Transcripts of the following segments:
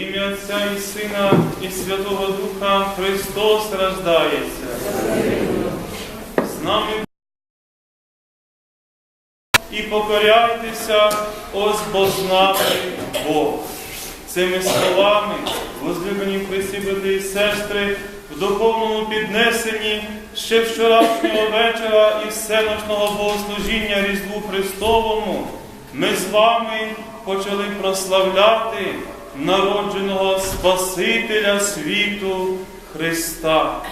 ім'я Отця і Сина, і Святого Духа Христос рождається. З нами і покоряйтеся, ось бо з Бог. Цими словами, возлюблені Христі, брати і сестри, в духовному піднесенні ще вчорашнього вечора і всеночного богослужіння Різдву Христовому, ми з вами почали прославляти народженого Спасителя світу Христа.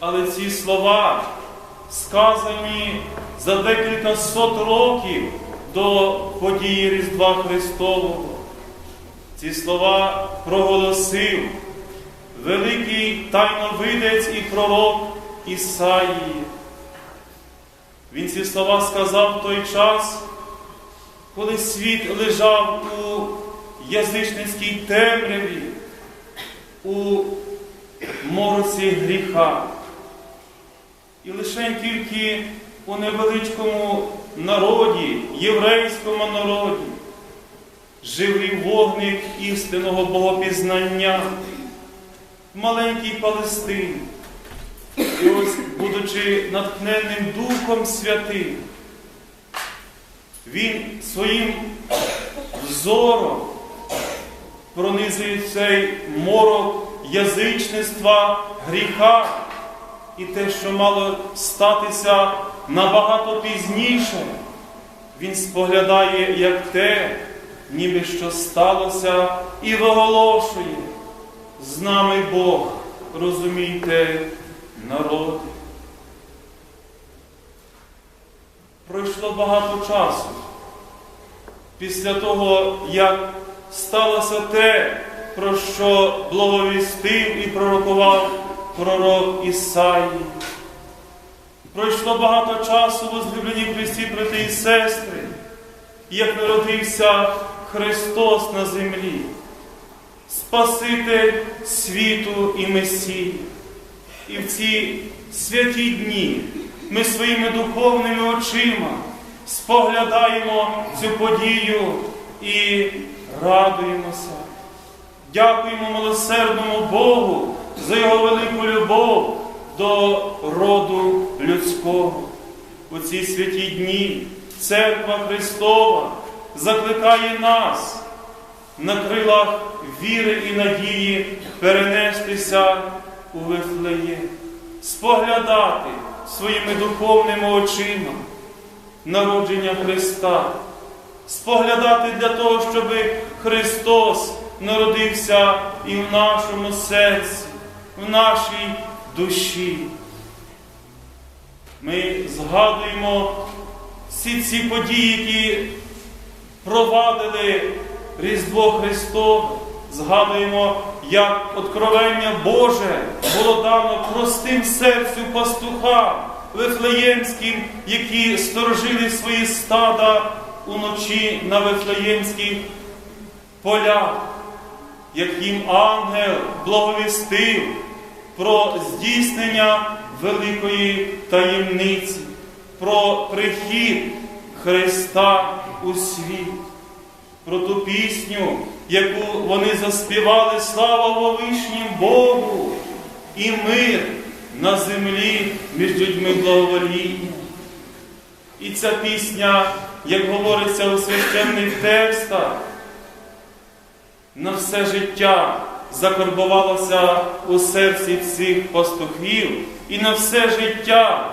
Але ці слова сказані за декілька сот років до події Різдва Христового. Ці слова проголосив великий тайновидець і пророк Ісаїї. Він ці слова сказав в той час, коли світ лежав у язичницькій темряві, у мороці гріха. І лише тільки у невеличкому народі, єврейському народі, живий вогник істинного богопізнання в маленькій Палестині. І ось, будучи натхненним Духом Святим, він своїм взором пронизує цей морок язичництва, гріха і те, що мало статися набагато пізніше, він споглядає як те, ніби що сталося, і виголошує. З нами Бог, розумійте, народ. Пройшло багато часу. Після того, як сталося те, про що благовістив і пророкував пророк Ісаї. Пройшло багато часу, возлюблені Христі, брати і сестри, як народився Христос на землі, Спаситель світу і Месії. І в ці святі дні ми своїми духовними очима споглядаємо цю подію і радуємося. Дякуємо милосердному Богу за його велику любов до роду людського. У ці святі дні Церква Христова закликає нас на крилах віри і надії перенестися у Вифлеєм, споглядати своїми духовними очима народження Христа, споглядати для того, щоб Христос народився і в нашому серці, в нашій душі. Ми згадуємо всі ці події, які провадили Різдво Христове, згадуємо, як откровення Боже було дано простим серцю пастухам Вифлеємським, які сторожили свої стада уночі на Вифлеємських полях, як їм ангел благовістив про здійснення великої таємниці, про прихід Христа у світ, про ту пісню, яку вони заспівали слава Вовишнім Богу і мир на землі між людьми благовоління. І ця пісня, як говориться у священних текстах, на все життя закарбувалася у серці цих пастухів і на все життя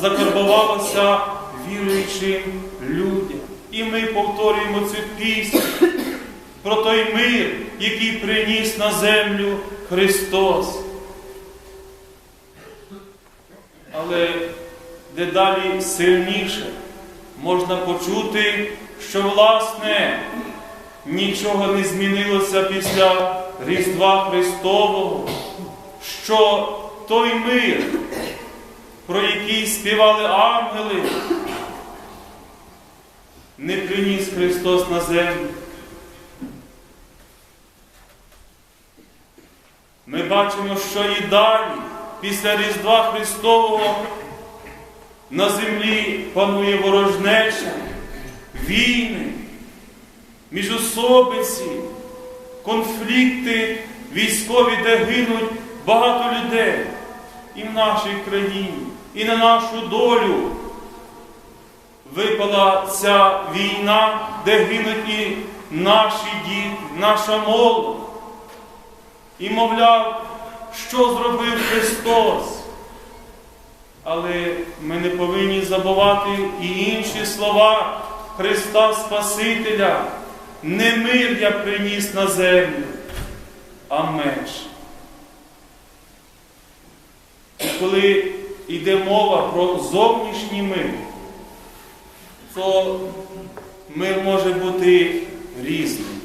закарбувалося віруючим людям. І ми повторюємо цю пісню про той мир, який приніс на землю Христос. Але дедалі сильніше можна почути, що власне нічого не змінилося після Різдва Христового, що той мир, про який співали ангели, не приніс Христос на землю. Ми бачимо, що і далі, після Різдва Христового, на землі панує ворожнеча, війни, міжособиці, конфлікти військові, де гинуть багато людей і в нашій країні, і на нашу долю випала ця війна, де гинуть і наші діти, наша молодь. І мовляв, що зробив Христос. Повинні забувати і інші слова Христа Спасителя. Не мир я приніс на землю, а меч. І коли йде мова про зовнішній мир, то мир може бути різним.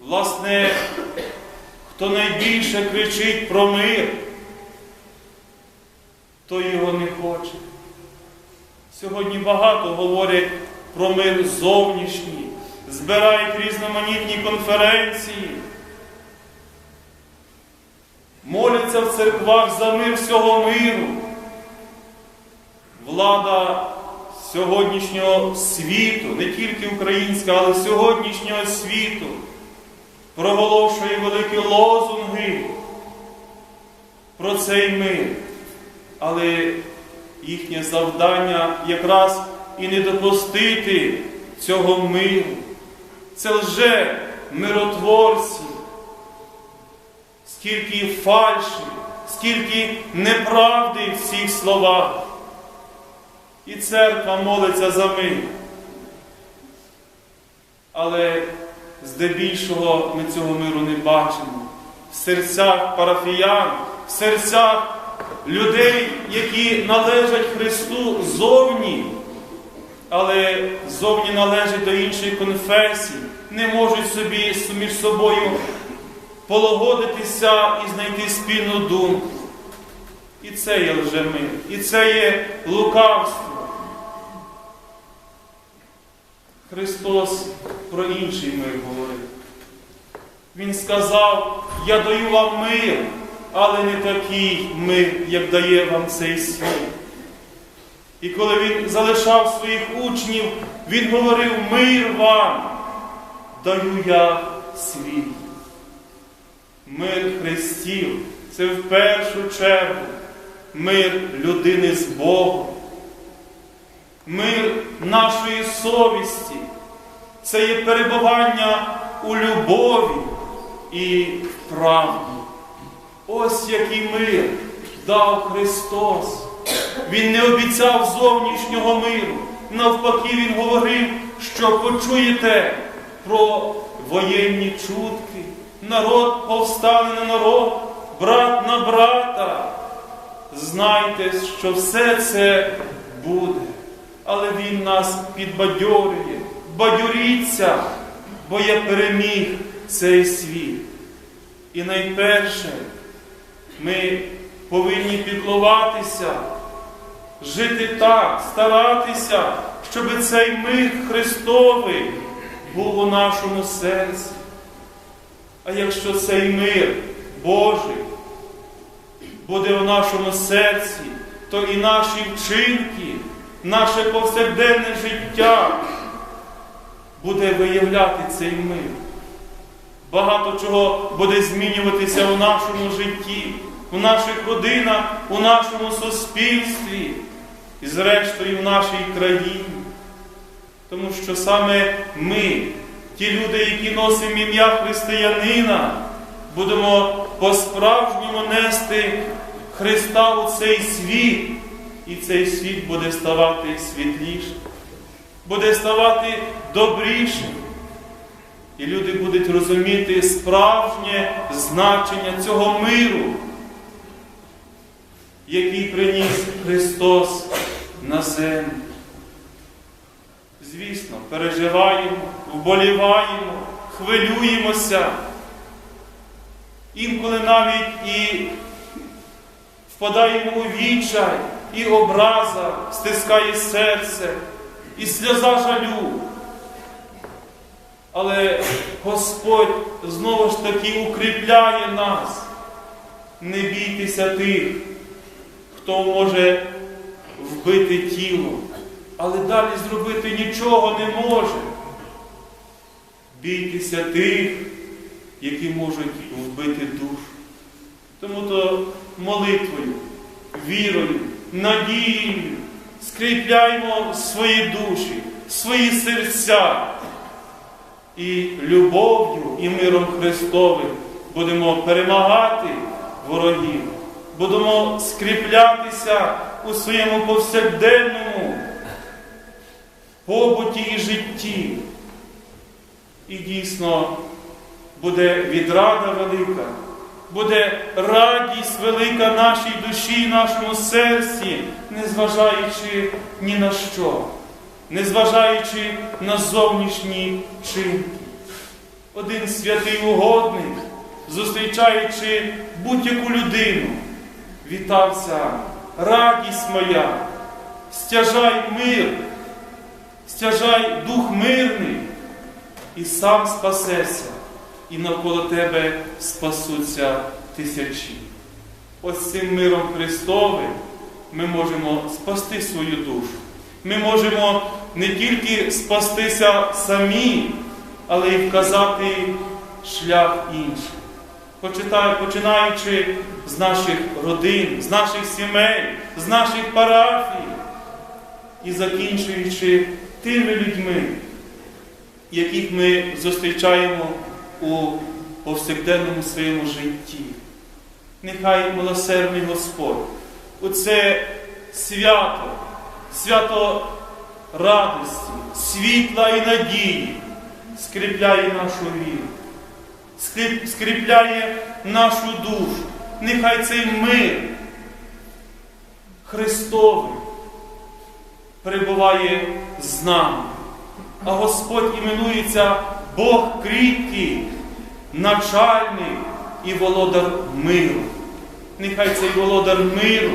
Власне, хто найбільше кричить про мир, той його не хоче. Сьогодні багато говорять про мир зовнішній, збирають різноманітні конференції, моляться в церквах за мир всього миру. Влада сьогоднішнього світу, не тільки українська, але сьогоднішнього світу, проголошує великі лозунги про цей мир. Але їхнє завдання якраз і не допустити цього миру. Це лже миротворці, скільки фальші, скільки неправди в цих словах. І церква молиться за мир. Але здебільшого ми цього миру не бачимо. В серцях парафіян, в серцях людей, які належать Христу зовні, але зовні належать до інших конфесій, не можуть собі між собою полагодитися і знайти спільну думку. І це є лжемир, і це є лукавство. Христос про інший мир говорив. Він сказав, я даю вам мир, але не такий мир, як дає вам цей світ. І коли він залишав своїх учнів, він говорив, мир вам, даю я свій. Мир Христів це в першу чергу мир людини з Богом, мир нашої совісті, це є перебування у любові і в правді. Ось який мир дав Христос. Він не обіцяв зовнішнього миру. Навпаки, Він говорив, що почуєте про воєнні чутки. Народ повстане на народ, брат на брата. Знайте, що все це буде. Але Він нас підбадьорює. Бадьоріться, бо я переміг цей світ. І найперше, ми повинні піклуватися, жити так, старатися, щоб цей мир Христовий був у нашому серці. А якщо цей мир Божий буде в нашому серці, то і наші вчинки, наше повсякденне життя буде виявляти цей мир. Багато чого буде змінюватися у нашому житті, у наших родинах, у нашому суспільстві і, зрештою, в нашій країні. Тому що саме ми, ті люди, які носимо ім'я християнина, будемо по-справжньому нести Христа у цей світ, і цей світ буде ставати світлішим, буде ставати добрішим. І люди будуть розуміти справжнє значення цього миру, який приніс Христос на землю. Звісно, переживаємо, вболіваємо, хвилюємося. Інколи навіть і впадаємо у відчай, і образа стискає серце, і сльоза жалю. Але Господь знову ж таки укріпляє нас. Не бійтеся тих, хто може вбити тіло, але далі зробити нічого не може. бійтеся тих, які можуть вбити душу. Тому то молитвою, вірою, надією скріпляємо свої душі, свої серця і любов'ю і миром Христовим будемо перемагати ворогів, будемо скріплятися у своєму повсякденному побуті і житті. І дійсно буде відрада велика, буде радість велика нашій душі, нашому серці, незважаючи ні на що, незважаючи на зовнішні чинки. Один святий угодник, зустрічаючи будь-яку людину, вітався, радість моя, стяжай мир, стяжай дух мирний і сам спасешся, і навколо тебе спасуться тисячі. Ось цим миром Христовим ми можемо спасти свою душу. Ми можемо не тільки спастися самі, але й вказати шлях іншим. Починаючи з наших родин, з наших сімей, з наших парафій і закінчуючи тими людьми, яких ми зустрічаємо у повсякденному своєму житті. Нехай милосердний Господь у це свято, свято радості, світла і надії скріпляє нашу віру, скріп- скріпляє нашу душу. Нехай цей мир Христовий перебуває з нами. А Господь іменується Бог кріпкий, начальник і володар миру. Нехай цей володар миру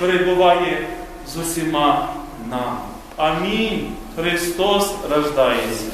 перебуває з усіма нами. Амінь. Христос рождається.